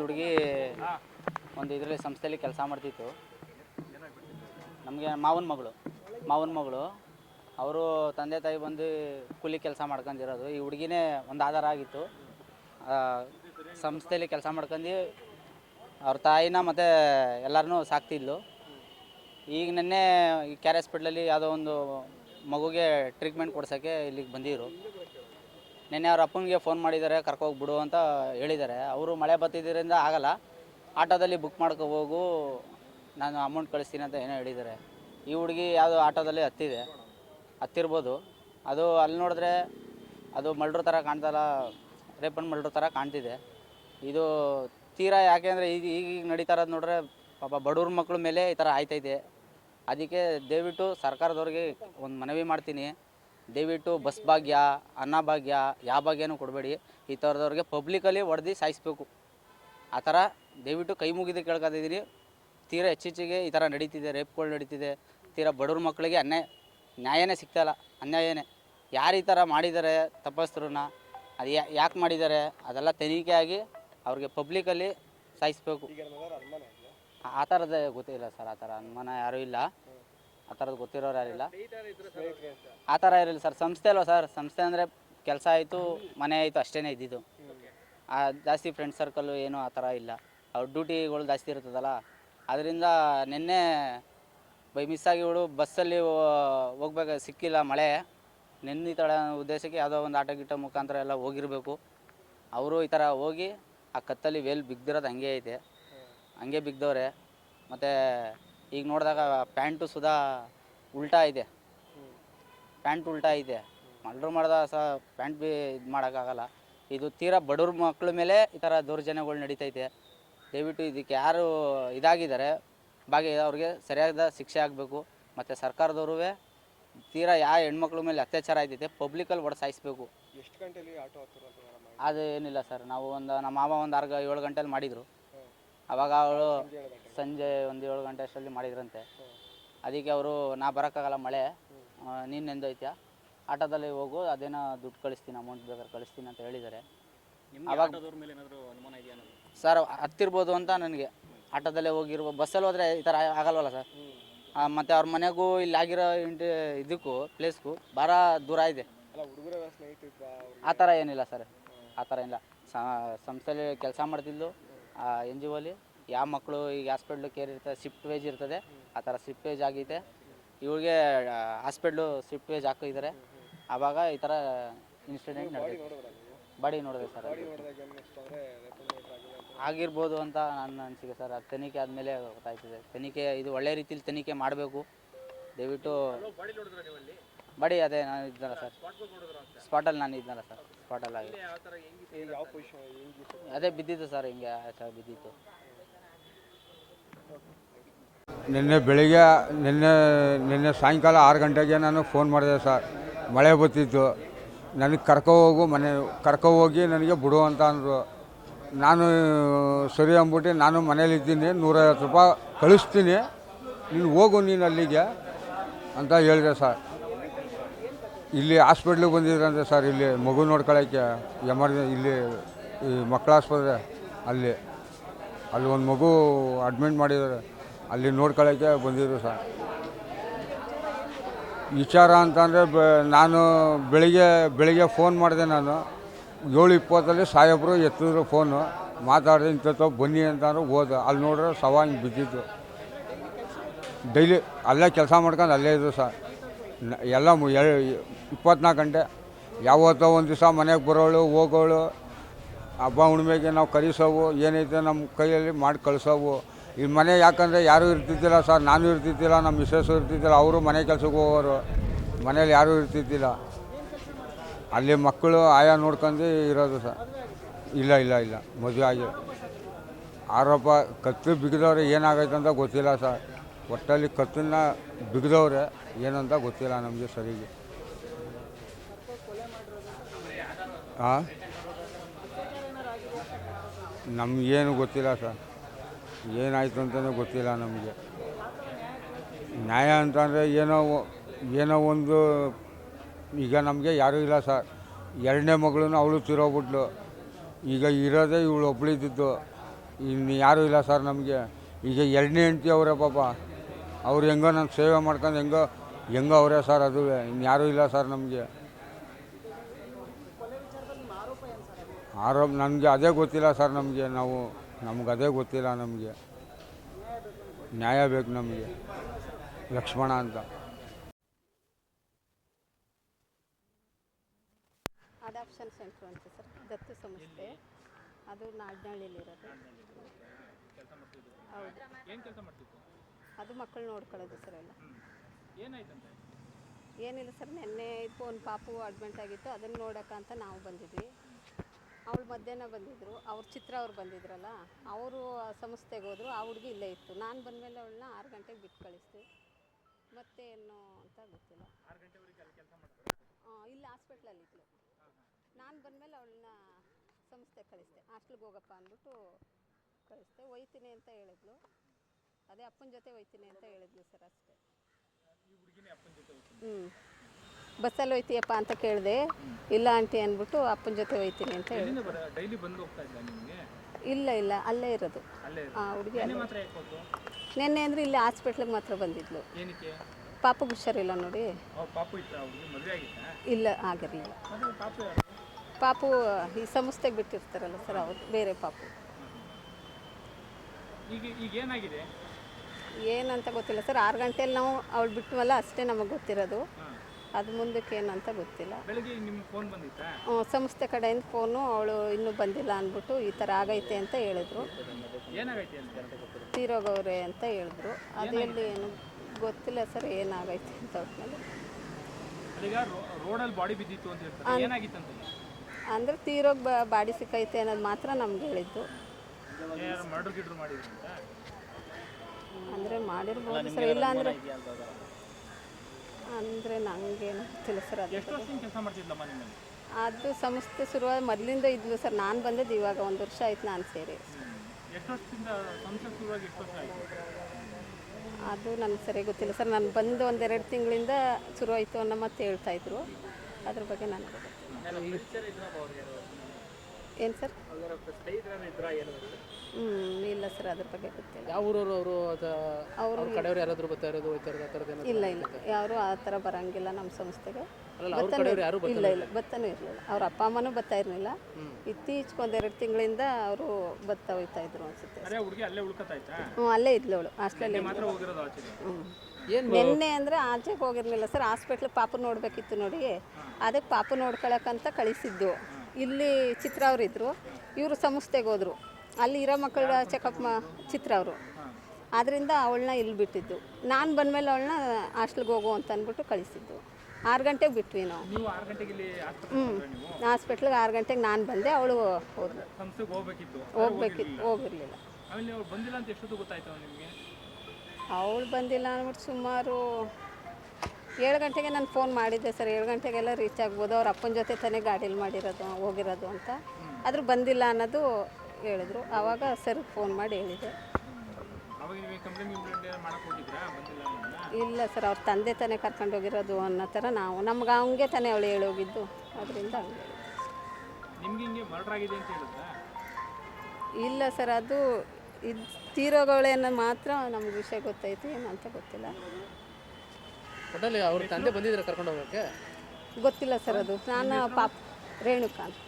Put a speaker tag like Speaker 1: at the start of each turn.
Speaker 1: ಒಂದು ಹುಡುಗಿ ಒಂದು ಇದರಲ್ಲಿ ಸಂಸ್ಥೆಯಲ್ಲಿ ಕೆಲಸ ಮಾಡ್ತಿತ್ತು. ನಮಗೆ ಮಾವನ ಮಗಳು. ಮಾವನ ಮಗಳು. ಅವರು ತಂದೆ ತಾಯಿ ಬಂದು ಕೂಲಿ ಕೆಲಸ ಮಾಡ್ಕೊಂಡಿರೋದು. ಈ ಹುಡುಗಿನೇ ಒಂದು ಆಧಾರ ಆಗಿತ್ತು. ಸಂಸ್ಥೆಯಲ್ಲಿ ಕೆಲಸ ಮಾಡ್ಕೊಂಡು ಅವ್ರ ತಾಯಿನ ಮತ್ತು ಎಲ್ಲರನ್ನೂ ಸಾಕ್ತಿದ್ಲು. ಈಗ ನೆನ್ನೆ ಈ ಕ್ಯಾರ್ ಹಾಸ್ಪಿಟ್ಲಲ್ಲಿ ಯಾವುದೋ ಒಂದು ಮಗುಗೆ ಟ್ರೀಟ್ಮೆಂಟ್ ಕೊಡ್ಸೋಕ್ಕೆ ಇಲ್ಲಿಗೆ ಬಂದಿದ್ರು. ನಿನ್ನೆ ಅವ್ರ ಅಪ್ಪನಿಗೆ ಫೋನ್ ಮಾಡಿದ್ದಾರೆ, ಕರ್ಕೋಗಿ ಬಿಡು ಅಂತ ಹೇಳಿದ್ದಾರೆ. ಅವರು ಮಳೆ ಬತ್ತಿದ್ದರಿಂದ ಆಗಲ್ಲ. ಆಟೋದಲ್ಲಿ ಬುಕ್ ಮಾಡ್ಕೊ ಹೋಗು, ನಾನು ಅಮೌಂಟ್ ಕಳಿಸ್ತೀನಿ ಅಂತ ಏನೋ ಹೇಳಿದ್ದಾರೆ. ಈ ಹುಡುಗಿ ಯಾವುದು ಆಟೋದಲ್ಲಿ ಹತ್ತಿದೆ, ಹತ್ತಿರ್ಬೋದು. ಅದು ಅಲ್ಲಿ ನೋಡಿದ್ರೆ ಅದು ಮಲ್ಡ್ರ ಥರ ಕಾಣ್ತಲ್ಲ, ರೇಪನ್ ಮಲ್ಡ್ರ ಥರ ಕಾಣ್ತಿದೆ. ಇದು ತೀರಾ ಯಾಕೆ ಅಂದರೆ ಈಗ ಈಗ ನಡೀತಾ ಇರೋದು ಪಾಪ ಬಡವ್ರ ಮಕ್ಕಳ ಮೇಲೆ ಈ ಥರ ಆಯ್ತೈತೆ. ಅದಕ್ಕೆ ದಯವಿಟ್ಟು ಸರ್ಕಾರದವ್ರಿಗೆ ಒಂದು ಮನವಿ ಮಾಡ್ತೀನಿ. ದಯವಿಟ್ಟು ಬಸ್ ಭಾಗ್ಯ, ಅನ್ನ ಭಾಗ್ಯ ಯಾವ ಭಾಗ್ಯನೂ ಕೊಡಬೇಡಿ. ಈ ಥರದವ್ರಿಗೆ ಪಬ್ಲಿಕಲ್ಲಿ ಹೊಡೆದು ಸಾಯಿಸ್ಬೇಕು. ಆ ಥರ ದಯವಿಟ್ಟು ಕೈ ಮುಗಿದು ಕೇಳ್ಕೊತಿದ್ದೀನಿ ತೀರಾ ಹೆಚ್ಚೆಚ್ಚಿಗೆ ಈ ಥರ ನಡೀತಿದೆ, ರೇಪ್ಗಳು ನಡೀತಿದೆ. ತೀರಾ ಬಡವ್ರ ಮಕ್ಕಳಿಗೆ ಅನ್ಯಾಯ ನ್ಯಾಯನೇ ಸಿಗ್ತಾಯಿಲ್ಲ ಅನ್ಯಾಯನೇ. ಯಾರು ಈ ಥರ ಮಾಡಿದ್ದಾರೆ ತಪ್ಪಿಸ್ತ್ರನ್ನ ಅದು ಯಾಕೆ ಮಾಡಿದ್ದಾರೆ, ಅದೆಲ್ಲ ತನಿಖೆ ಆಗಿ ಅವ್ರಿಗೆ ಪಬ್ಲಿಕಲ್ಲಿ ಸಾಯಿಸ್ಬೇಕು. ಆ ಥರದ ಗೊತ್ತಿಲ್ಲ ಸರ್, ಆ ಥರ ಅನುಮಾನ ಯಾರೂ ಇಲ್ಲ. ಆ ಥರದ್ದು ಗೊತ್ತಿರೋರು ಯಾರಿಲ್ಲ. ಆ ಥರ ಇರಲಿಲ್ಲ ಸರ್. ಸಂಸ್ಥೆ ಅಲ್ವಾ ಸರ್? ಸಂಸ್ಥೆ ಅಂದರೆ ಕೆಲಸ ಆಯಿತು ಮನೆ ಆಯಿತು ಅಷ್ಟೇ ಇದ್ದಿದ್ದು. ಆ, ಜಾಸ್ತಿ ಫ್ರೆಂಡ್ ಸರ್ಕಲ್ಲು ಏನು ಆ ಥರ ಇಲ್ಲ. ಅವ್ರ ಡ್ಯೂಟಿಗಳು ಜಾಸ್ತಿ ಇರ್ತದಲ್ಲ. ಅದರಿಂದ ನಿನ್ನೆ ಬೈ ಮಿಸ್ ಆಗಿ ಇವಳು ಬಸ್ಸಲ್ಲಿ ಹೋಗ್ಬೇಕು ಸಿಕ್ಕಿಲ್ಲ ಮಳೆ. ನೆನ್ನೆ ಥರ ಉದ್ದೇಶಕ್ಕೆ ಯಾವುದೋ ಒಂದು ಆಟೋ ಗಿಟ್ಟ ಮುಖಾಂತರ ಎಲ್ಲ ಹೋಗಿರಬೇಕು. ಅವರು ಈ ಥರ ಹೋಗಿ ಆ ಕತ್ತಲ್ಲಿ ವೇಲ್ ಬಿಗ್ದಿರೋದು ಹಂಗೆ ಐತೆ. ಹಂಗೆ ಬಿಗ್ದವ್ರೆ. ಮತ್ತು ಈಗ ನೋಡಿದಾಗ ಪ್ಯಾಂಟು ಸುದಾ ಉಲ್ಟಾ ಇದೆ. ಪ್ಯಾಂಟ್ ಉಲ್ಟಾ ಇದೆ. ಮಲ್ರು ಮಾಡಿದಾಗ ಸಹ ಪ್ಯಾಂಟ್ ಬಿ ಇದು ಮಾಡೋಕ್ಕಾಗಲ್ಲ. ಇದು ತೀರಾ ಬಡವ್ರ ಮಕ್ಳ ಮೇಲೆ ಈ ಥರ ದೌರ್ಜನ್ಯಗಳು ನಡೀತೈತೆ. ದಯವಿಟ್ಟು ಇದಕ್ಕೆ ಯಾರು ಇದಾಗಿದ್ದಾರೆ ಬಾಗಿ ಅವ್ರಿಗೆ ಸರಿಯಾದ ಶಿಕ್ಷೆ ಆಗಬೇಕು. ಮತ್ತು ಸರ್ಕಾರದವರು ತೀರಾ ಯಾವ ಹೆಣ್ಮಕ್ಳ ಮೇಲೆ ಅತ್ಯಾಚಾರ ಆಯ್ತೈತೆ ಪಬ್ಲಿಕಲ್ಲಿ ಒಡ ಸಾಯಿಸ್ಬೇಕು.
Speaker 2: ಎಷ್ಟು ಗಂಟೆಯಲ್ಲಿ ಆಟೋ
Speaker 1: ಅದು ಏನಿಲ್ಲ ಸರ್ ನಾವು ಒಂದು ನಮ್ಮ ಮಾವ ಒಂದು ಆರು ಗ- ಏಳು ಗಂಟೆಲಿ ಮಾಡಿದರು. ಅವಾಗ ಅವರು ಸಂಜೆ ಒಂದು ಏಳು ಗಂಟೆ ಅಷ್ಟರಲ್ಲಿ ಮಾಡಿದ್ರಂತೆ. ಅದಕ್ಕೆ ಅವರು ನಾ ಬರೋಕ್ಕಾಗಲ್ಲ ಮಳೆ. ನೀನು ನೆಂದೋಯ್ತ್ಯಾ ಆಟೋದಲ್ಲಿ ಹೋಗು ಅದೇನೋ ದುಡ್ಡು ಕಳಿಸ್ತೀನಿ ಅಮೌಂಟ್ ಬೇಕಾದ್ರೆ ಕಳಿಸ್ತೀನಿ ಅಂತ ಹೇಳಿದ್ದಾರೆ. ಅವಾಗ ಸರ್ ಹತ್ತಿರ್ಬೋದು ಅಂತ ನನಗೆ. ಆಟೋದಲ್ಲೇ ಹೋಗಿರ್ಬೋದು ಬಸ್ಸಲ್ಲಿ ಹೋದರೆ ಈ ಥರ ಆಗಲ್ವಲ್ಲ ಸರ್? ಮತ್ತು ಅವ್ರ ಮನೆಗೂ ಇಲ್ಲಿ ಆಗಿರೋ ಇಂಟಿ ಇದಕ್ಕೂ ಪ್ಲೇಸ್ಗೂ ಭಾಳ ದೂರ ಇದೆ.
Speaker 2: ಅಲ್ಲ ಹುಡುಗರ ಸ್ನೇಹಿತ
Speaker 1: ಆ ಥರ ಏನಿಲ್ಲ ಸರ್. ಆ ಥರ ಇಲ್ಲ. ಸ- ಸಂಸ್ಥೆಯಲ್ಲಿ ಕೆಲಸ ಮಾಡ್ತಿದ್ಲು ಎನ್ ಜಿ ಒಲಿ ಯಾವ ಮಕ್ಕಳು ಈಗ ಹಾಸ್ಪಿಟ್ಲು ಕೇರ್ ಇರ್ತದೆ ಶಿಫ್ಟ್ ವೇಜ್ ಇರ್ತದೆ ಆ ಥರ ಶಿಫ್ಟ್ ವೇಜ್ ಆಗೈತೆ. ಇವ್ರಿಗೆ ಹಾಸ್ಪಿಟ್ಲು ಶಿಫ್ಟ್ ವೇಜ್ ಹಾಕಿದ್ದಾರೆ. ಆವಾಗ ಈ ಥರ ಇನ್ಸಿಡೆಂಟ್ ನಡೆದಿದೆ.
Speaker 2: ನೋಡಿದ್ರ
Speaker 1: ಬಾಡಿ ನೋಡಿದೆ ಸರ್ ಆಗಿರ್ಬೋದು ಅಂತ ನನ್ನ ಅನಿಸಿಕೆ ಸರ್. ಅದು ತನಿಖೆ ಆದಮೇಲೆ ಗೊತ್ತಾಯ್ತದೆ. ತನಿಖೆ ಇದು ಒಳ್ಳೆ ರೀತಿಯಲ್ಲಿ ತನಿಖೆ ಮಾಡಬೇಕು. ದಯವಿಟ್ಟು ಬಾಡಿ ಅದೇ ನಾನು ಇದ್ದಲ್ಲ ಸರ್. ಸ್ಪಾಟಲ್ಲಿ ನಾನು ಇದ್ದಲ್ಲ ಸರ್. ಸ್ಪಾಟಲ್ಲಿ ಆಗಿ ಅದೇ ಬಿದ್ದಿತ್ತು ಸರ್, ಹಿಂಗೆ ಸರ್ ಬಿದ್ದಿತ್ತು.
Speaker 3: ನಿನ್ನೆ ಬೆಳಿಗ್ಗೆ, ನಿನ್ನೆ ನಿನ್ನೆ ಸಾಯಂಕಾಲ ಆರು ಗಂಟೆಗೆ ನಾನು ಫೋನ್ ಮಾಡಿದೆ ಸರ್. ಮಳೆ ಬರ್ತಿತ್ತು. ನನಗೆ ಕರ್ಕೊ ಹೋಗು, ಮನೆ, ಕರ್ಕೊ ಹೋಗಿ ನನಗೆ ಬಿಡು ಅಂತ ಅಂದರು. ನಾನು, ಸರಿ ಅಂದ್ಬಿಟ್ಟು ನಾನು ಮನೇಲಿದ್ದೀನಿ ನೂರೈವತ್ತು ರೂಪಾಯಿ ಕಳಿಸ್ತೀನಿ. ನೀನು ಹೋಗು ನೀನು ಅಲ್ಲಿಗೆ ಅಂತ ಹೇಳಿದೆ ಸರ್. ಇಲ್ಲಿ ಹಾಸ್ಪಿಟ್ಲಿಗೆ ಬಂದಿದ್ರಂದ್ರೆ ಸರ್, ಇಲ್ಲಿ ಮಗು ನೋಡ್ಕೊಳ್ಳೋಕ್ಕೆ ಎಮರ್ಜೆ, ಇಲ್ಲಿ ಈ ಮಕ್ಕಳ ಆಸ್ಪತ್ರೆ ಅಲ್ಲಿ. ಅಲ್ಲಿ ಒಂದು ಮಗು ಅಡ್ಮಿಟ್ ಮಾಡಿದ್ದಾರೆ. ಅಲ್ಲಿ ನೋಡ್ಕೊಳ್ಳೋಕ್ಕೆ ಬಂದಿದ್ರು ಸರ್. ವಿಚಾರ ಅಂತಂದರೆ ಬೆ, ನಾನು ಬೆಳಿಗ್ಗೆ ಬೆಳಿಗ್ಗೆ ಫೋನ್ ಮಾಡಿದೆ ನಾನು. ಏಳು ಇಪ್ಪತ್ತಲ್ಲಿ ಸಾಹೇಬರು ಎತ್ತಿದ್ರು ಫೋನು ಮಾತಾಡಿದೆ ಇಂಥ ಬನ್ನಿ ಅಂತಂದ್ರೆ ಹೋದ. ಅಲ್ಲಿ ನೋಡ್ರೆ ಸವಾಂಗ್ ಹಿಂಗೆ ಬಿದ್ದಿತ್ತು ಡೈಲಿ ಅಲ್ಲೇ ಕೆಲಸ ಮಾಡ್ಕೊಂಡು ಅಲ್ಲೇ ಇದ್ದರು ಸರ್. ಎಲ್ಲ ಇಪ್ಪತ್ನಾಲ್ಕು ಗಂಟೆ, ಯಾವತ್ತೋ ಒಂದು ದಿವಸ ಮನೆಗೆ ಬರೋಳು, ಹೋಗೋಳು, ಹಬ್ಬ ಹುಣ್ಮೆಗೆ ನಾವು ಕಲಿಸೋವು ಏನೈತೆ ನಮ್ಮ ಕೈಯಲ್ಲಿ ಮಾಡಿ ಕಳಿಸೋವು. ಈ ಮನೆ ಯಾಕಂದರೆ ಯಾರೂ ಇರ್ತಿದ್ದಿಲ್ಲ ಸರ್, ನಾನು ಇರ್ತಿದ್ದಿಲ್ಲ ನಮ್ಮ ಮಿಸ್ಸಸ್ಸು ಇರ್ತಿದ್ದಿಲ್ಲ, ಅವರು ಮನೆ ಕೆಲಸಕ್ಕೆ ಹೋಗೋರು, ಮನೇಲಿ ಯಾರೂ ಇರ್ತಿದ್ದಿಲ್ಲ. ಅಲ್ಲಿ ಮಕ್ಕಳು ಆಯಾ ನೋಡ್ಕೊಂಡು ಇರೋದು ಸರ್. ಇಲ್ಲ ಇಲ್ಲ ಇಲ್ಲ, ಮದುವೆ ಆಗಿ ಆರೋಪ ಕತ್ತು ಬಿಗಿದವ್ರು ಏನಾಗೈತೆ ಅಂತ ಗೊತ್ತಿಲ್ಲ ಸರ್. ಒಟ್ಟಲ್ಲಿ ಕತ್ತನ್ನ ಬಿಗಿದವ್ರೆ ಏನಂತ ಗೊತ್ತಿಲ್ಲ ನಮಗೆ ಸರಿಗೆ. ಹಾಂ ನಮಗೇನು ಗೊತ್ತಿಲ್ಲ ಸರ್. ಏನಾಯಿತು ಅಂತಲೇ ಗೊತ್ತಿಲ್ಲ ನಮಗೆ. ನ್ಯಾಯ ಅಂತಂದರೆ ಏನೋ ಏನೋ ಒಂದು, ಈಗ ನಮಗೆ ಯಾರೂ ಇಲ್ಲ ಸರ್. ಎರಡನೇ ಮಗಳನ್ನ ಅವಳು ತಿರೋಗ್ಬಿಟ್ಲು ಈಗ ಇರೋದೇ ಇವಳು ಒಬ್ಬಳಿದ್ದು ಇನ್ನು ಯಾರೂ ಇಲ್ಲ ಸರ್ ನಮಗೆ. ಈಗ ಎರಡನೇ ಹೆಂಡ್ತಿ ಅವರೇ ಪಾಪ. ಅವ್ರು ಹೆಂಗೋ ನನಗೆ ಸೇವೆ ಮಾಡ್ಕೊಂಡು ಹೆಂಗೋ ಹೆಂಗೋ ಅವರೇ ಸರ್ ಅದು. ಇನ್ಯಾರೂ ಯಾರೂ ಇಲ್ಲ ಸರ್ ನಮಗೆ. ಆರೋಪ ನನಗೆ ಅದೇ ಗೊತ್ತಿಲ್ಲ ಸರ್ ನಮಗೆ. ನಾವು ನಮ್ಗೆ ಅದೇ ಗೊತ್ತಿಲ್ಲ ನಮಗೆ. ನ್ಯಾಯ ಬೇಕು ನಮಗೆ. ಲಕ್ಷ್ಮಣ ಅಂತ.
Speaker 4: ಅಡಾಪ್ಷನ್ ಸೆಂಟ್ರ್ ಅಂತ ಸರ್. ದತ್ತು ಸಂಸ್ಥೆ. ಅದು ನಾಡ್ನಹಳ್ಳಿಲಿರೋದು. ಹೌದು
Speaker 5: ಏನು ಕೆಲಸ ಮಾಡ್ತಿತ್ತು
Speaker 4: ಅದು ಮಕ್ಕಳು ನೋಡ್ಕೊಳ್ಳೋದು ಸರ್ ಎಲ್ಲ.
Speaker 5: ಏನಾಯ್ತಂತೆ?
Speaker 4: ಏನಿಲ್ಲ ಸರ್ ನೆನ್ನೆ ಇದ್ದು ಒಂದು ಪಾಪು ಅಡ್ಮಿಂಟ್ ಆಗಿತ್ತು ಅದನ್ನು ನೋಡೋಕ್ಕಂತ ನಾವು ಬಂದಿದ್ವಿ. ಅವಳು ಮಧ್ಯಾಹ್ನ ಬಂದಿದ್ದರು ಅವ್ರ ಚಿತ್ರ ಅವ್ರು ಬಂದಿದ್ರಲ್ಲ ಅವರು ಸಂಸ್ಥೆಗೆ ಹೋದರು ಆ ಹುಡುಗಿ ಇಲ್ಲೇ ಇತ್ತು. ನಾನು ಬಂದಮೇಲೆ ಅವಳನ್ನ ಆರು ಗಂಟೆಗೆ ಬಿಟ್ಟು ಕಳಿಸ್ತು ಮತ್ತೆ ಏನು ಅಂತ ಗೊತ್ತಿಲ್ಲ. ಆ, ಇಲ್ಲಿ ಹಾಸ್ಪಿಟ್ಲಲ್ಲಿ ಇದ್ಲು. ನಾನು ಬಂದಮೇಲೆ ಅವಳನ್ನ ಸಂಸ್ಥೆಗೆ ಕಳಿಸ್ದೆ. ಹಾಸ್ಟ್ಲಿಗೆ ಹೋಗಪ್ಪ ಅಂದ್ಬಿಟ್ಟು ಕಳಿಸ್ದೆ. ಒಯ್ತೀನಿ ಅಂತ ಹೇಳಿದ್ಲು. ಅದೇ ಅಪ್ಪನ ಜೊತೆ ಹೋಯ್ತೀನಿ ಅಂತ ಹೇಳಿದ್ಲು ಸರ್ ಅಷ್ಟೇ. ಹ್ಞೂ ಬಸ್ಸಲ್ಲಿ ಹೋಯ್ತೀಯಪ್ಪ ಅಂತ ಕೇಳಿದೆ ಇಲ್ಲ ಆಂಟಿ ಅಂದ್ಬಿಟ್ಟು ಅಪ್ಪನ ಜೊತೆ ಹೋಯ್ತೀನಿ ಅಂತ ಹೇಳಿ
Speaker 5: ಡೈಲಿ ಬಂದು ಹೋಗ್ತಾ ಇದ್ದ ನಿಮಗೆ?
Speaker 4: ಇಲ್ಲ ಇಲ್ಲ ಅಲ್ಲೇ ಇರೋದು. ಆ ಹುಡುಗಿ ನಿನ್ನೆ ಅಂದರೆ ಇಲ್ಲಿ ಹಾಸ್ಪಿಟ್ಲಿಗೆ ಮಾತ್ರ ಬಂದಿದ್ಲು.
Speaker 5: ಏನಕ್ಕೆ?
Speaker 4: ಪಾಪಗೆ ಹುಷಾರಿಲ್ಲ ನೋಡಿ. ಇಲ್ಲ ಆಗಿರಲಿಲ್ಲ.
Speaker 5: ಪಾಪು
Speaker 4: ಈ ಸಂಸ್ಥೆಗೆ ಬಿಟ್ಟಿರ್ತಾರಲ್ಲ ಸರ್ ಅವ್ರು ಬೇರೆ ಪಾಪು.
Speaker 5: ಈಗ ಈಗ ಏನಾಗಿದೆ?
Speaker 4: ಏನಂತ ಗೊತ್ತಿಲ್ಲ ಸರ್. ಆರು ಗಂಟೆಯಲ್ಲಿ ನಾವು ಅವಳು ಬಿಟ್ಟವಲ್ಲ ಅಷ್ಟೇ ನಮಗೆ ಗೊತ್ತಿರೋದು. ಅದು ಮುಂದಕ್ಕೆ ಏನಂತ ಗೊತ್ತಿಲ್ಲ.
Speaker 5: ಬೆಳಗ್ಗೆ ನಿಮ್ಗೆ ಫೋನ್ ಬಂದಿತ್ತಾ?
Speaker 4: ಹ್ಮ್, ಸಂಸ್ಥೆ ಕಡೆಯಿಂದ ಫೋನು ಅವಳು ಇನ್ನೂ ಬಂದಿಲ್ಲ ಅಂದ್ಬಿಟ್ಟು ಈ ಥರ ಆಗೈತೆ ಅಂತ ಹೇಳಿದ್ರು.
Speaker 5: ಏನಾಗೈತೆ ಅಂತ?
Speaker 4: ತೀರೋಗವ್ರೆ ಅಂತ ಹೇಳಿದ್ರು. ಅದರಲ್ಲಿ ಏನು ಗೊತ್ತಿಲ್ಲ ಸರ್ ಏನಾಗೈತೆ ಅಂತ ಒಟ್ಟಿನಲ್ಲಿ
Speaker 5: ರೋಡಲ್ಲಿ ಬಾಡಿ ಬಿದ್ದಿತ್ತು ಅಂತ ಹೇಳ್ತಾರೆ. ಏನಾಗಿತ್ತಂತ
Speaker 4: ಅಂದರೆ ತೀರೋಗಿ ಬ ಬಾಡಿ ಸಿಕ್ಕೈತೆ ಅನ್ನೋದು ಮಾತ್ರ ನಮ್ಗೆ ಹೇಳಿದ್ದು.
Speaker 5: ಮರ್ಡರ್ ಗಿಡ್ರು ಮಾಡಿದ್ರು ಅಂತ?
Speaker 4: ಮಾಡಿರ್ಬೋದು ಸರ್ ಇಲ್ಲ ಅಂದರೆ ಅಂದರೆ ನನಗೇನು ತಿಳಿಸ್ರ ಸರ್ ಅದು
Speaker 5: ಎಷ್ಟು ವರ್ಷದಿಂದ ಕೆಲಸ ಮಾಡ್ತಿದ್ಲಮ್ಮ ನಿಮ್ಮಲ್ಲಿ?
Speaker 4: ಅದು ಸಂಸ್ಥೆ ಶುರುವಾದ ಮೊದಲಿಂದ ಇದ್ಲು ಸರ್ ನಾನು ಬಂದದ್ದು ಇವಾಗ ಒಂದು ವರ್ಷ ಆಯ್ತು ನಾನು ಸೇರಿ. ಅದು ನನಗೆ ಸರಿ ಗೊತ್ತಿಲ್ಲ ಸರ್ ನಾನು ಬಂದು ಒಂದೆರಡು ತಿಂಗಳಿಂದ ಶುರು ಆಯಿತು ಅನ್ನೋ ಮತ್ತೆ ಹೇಳ್ತಾ ಇದ್ರು. ಅದ್ರ ಬಗ್ಗೆ ನನಗೆ ಏನು ಸರ್? ಹ್ಞೂ ಇಲ್ಲ ಸರ್ ಅದ್ರ ಬಗ್ಗೆ ಗೊತ್ತಿಲ್ಲ.
Speaker 6: ಯಾವ ಊರವರು ಅವರು? ಅದ
Speaker 4: ಅವರು
Speaker 6: ಅವ್ರ ಕಡೆಯವ್ರು ಯಾರಾದರೂ ಬರ್ತಾ ಇರೋದು ಹೋಯ್ತಾ ಇರೋದು ಆ ಥರದ್ದು ಏನಾದ್ರು
Speaker 4: ಇಲ್ಲ ಇಲ್ಲ. ಯಾರು ಆ ಥರ ಬರಂಗಿಲ್ಲ ನಮ್ಮ ಸಂಸ್ಥೆಗೆ.
Speaker 6: ಅಲ್ಲ ಅವ್ರ
Speaker 4: ಬರ್ತಾನೆ
Speaker 6: ಕಡೆಯವ್ರು ಯಾರು
Speaker 4: ಇಲ್ಲ ಇಲ್ಲ ಬತ್ತನೂ ಇರಲಿಲ್ಲ. ಅವ್ರ ಅಪ್ಪ ಅಮ್ಮನೂ ಬರ್ತಾ ಇರಲಿಲ್ಲ. ಇತ್ತೀಚೆಗೆ ಒಂದೆರಡು ತಿಂಗಳಿಂದ ಅವರು ಬತ್ತಾ ಹೋಯ್ತಾ ಇದ್ರು ಅನ್ಸುತ್ತೆ.
Speaker 5: ಅರೆ ಹುಡುಗಿ ಅಲ್ಲೇ ಉಳ್ಕೊತಾಯ್ತಾ
Speaker 4: ಹ್ಞೂ ಅಲ್ಲೇ ಇದ್ಲು ಅವಳು ಹಾಸ್ಟೆಲಲ್ಲಿ
Speaker 5: ಮಾತ್ರ ಹೋಗಿರೋದು ಆಚೆಗೆ?
Speaker 4: ಹ್ಞೂ
Speaker 6: ಏನು
Speaker 4: ನಿನ್ನೆ ಅಂದರೆ ಆಚೆಗೆ ಹೋಗಿರಲಿಲ್ಲ ಸರ್ ಹಾಸ್ಪಿಟ್ಲ್ ಪಾಪ ನೋಡಬೇಕಿತ್ತು ನೋಡಿ. ಅದಕ್ಕೆ ಪಾಪ ನೋಡ್ಕೊಳಕ್ಕಂತ ಕಳಿಸಿದ್ದು. ಇಲ್ಲಿ ಚಿತ್ರ ಅವರಿದ್ದರು ಇವರು ಸಂಸ್ಥೆಗೆ ಹೋದರು. ಅಲ್ಲಿ ಇರೋ ಮಕ್ಕಳ ಚೆಕಪ್ ಮಾ ಚಿತ್ರ ಅವರು. ಆದ್ದರಿಂದ ಅವಳನ್ನ ಇಲ್ಲಿ ಬಿಟ್ಟಿದ್ದು. ನಾನು ಬಂದಮೇಲೆ ಅವಳನ್ನ ಹಾಸ್ಟೆಲ್ಗೆ ಹೋಗು ಅಂತ ಅಂದ್ಬಿಟ್ಟು ಕಳಿಸಿದ್ದು. ಆರು ಗಂಟೆಗೆ ಬಿಟ್ವಿ ನಾವು. ಹ್ಞೂ ಹಾಸ್ಪಿಟ್ಲಿಗೆ ಆರು ಗಂಟೆಗೆ ನಾನು ಬಂದೆ ಅವಳು ಹೋದ್ಲು.
Speaker 5: ಹೋಗ್ಬೇಕಿತ್ತು.
Speaker 4: ಹೋಗಿರಲಿಲ್ಲ. ಅವಳು ಬಂದಿಲ್ಲ ಅಂದ್ಬಿಟ್ಟು ಸುಮಾರು ಏಳು ಗಂಟೆಗೆ ನಾನು ಫೋನ್ ಮಾಡಿದ್ದೆ ಸರ್. ಏಳು ಗಂಟೆಗೆಲ್ಲ ರೀಚ್ ಆಗ್ಬೋದು. ಅವ್ರ ಅಪ್ಪನ ಜೊತೆ ತಾನೇ ಗಾಡೀಲಿ ಮಾಡಿರೋದು ಹೋಗಿರೋದು ಅಂತ. ಆದರೂ ಬಂದಿಲ್ಲ ಅನ್ನೋದು ಹೇಳಿದ್ರು. ಆವಾಗ ಸರ್ ಫೋನ್ ಮಾಡಿ ಹೇಳಿದೆ. ಇಲ್ಲ ಸರ್ ಅವ್ರ ತಂದೆ ತಾನೇ ಕರ್ಕೊಂಡು ಹೋಗಿರೋದು ಅನ್ನೋ ಥರ ನಾವು ನಮ್ಗೆ ಅವಂಗೆ ತಾನೇ ಅವಳು ಹೇಳೋಗಿದ್ದು ಅದರಿಂದ ಇಲ್ಲ ಸರ್ ಅದು ಇದು ತೀರೋಗಳೇನೋ ಮಾತ್ರ ನಮ್ಗೆ ವಿಷಯ ಗೊತ್ತಾಯ್ತು ಏನಂತ ಅಂತ ಗೊತ್ತಿಲ್ಲ.
Speaker 6: ಒಟ್ಟಲ್ಲಿ ಅವ್ರ ತಂದೆ ಬಂದಿದ್ರೆ ಕರ್ಕೊಂಡು ಹೋಗೋಕ್ಕೆ
Speaker 4: ಗೊತ್ತಿಲ್ಲ ಸರ್ ಅದು. ನಾನು ಪಾಪ ರೇಣುಕಾ ಅಂತ.